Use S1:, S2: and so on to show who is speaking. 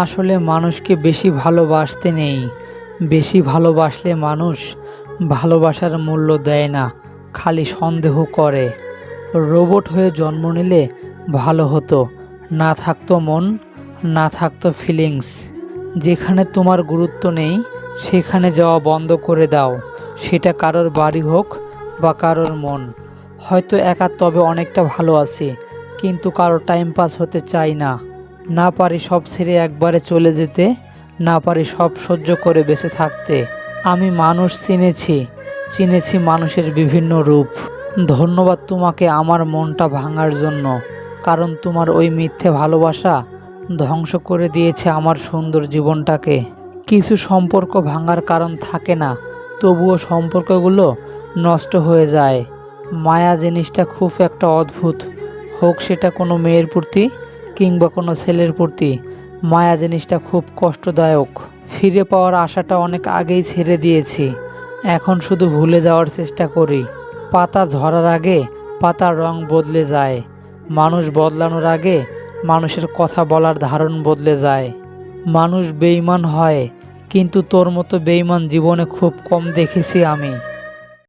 S1: আসলে মানুষকে বেশি ভালোবাসতে নেই। বেশি ভালোবাসলে মানুষ ভালোবাসার মূল্য দেয় না, খালি সন্দেহ করে। রোবট হয়ে জন্ম নিলে ভালো হতো, না থাকতো মন, না থাকতো ফিলিংস যেখানে তোমার গুরুত্ব নেই, সেখানে যাওয়া বন্ধ করে দাও। সেটা কারোর বাড়ি হোক বা কারোর মন। হয়তো একা তবে অনেকটা ভালো আছি, কিন্তু কারও টাইম পাস হতে চাই না। না পারি সব ছেড়ে একবারে চলে যেতে, না পারি সব সহ্য করে বেঁচে থাকতে। আমি মানুষ চিনেছি চিনেছি মানুষের বিভিন্ন রূপ। ধন্যবাদ তোমাকে আমার মনটা ভাঙার জন্য, কারণ তোমার ওই মিথ্যে ভালোবাসা ধ্বংস করে দিয়েছে আমার সুন্দর জীবনটাকে। কিছু সম্পর্ক ভাঙার কারণ থাকে না, তবুও সম্পর্কগুলো নষ্ট হয়ে যায়। মায়া জিনিসটা খুব একটা অদ্ভুত, হোক সেটা কোনো মেয়ের প্রতি কিংবা কোনো ছেলের প্রতি মায়া জিনিসটা খুব কষ্টদায়ক। ফিরে পাওয়ার আশাটা অনেক আগেই ছেড়ে দিয়েছি। এখন শুধু ভুলে যাওয়ার চেষ্টা করি। পাতা ঝরার আগে পাতার রং বদলে যায়। মানুষ বদলানোর আগে মানুষের কথা বলার ধারণ বদলে যায়। মানুষ বেইমান হয়, কিন্তু তোর মতো বেইমান জীবনে খুব কম দেখেছি আমি।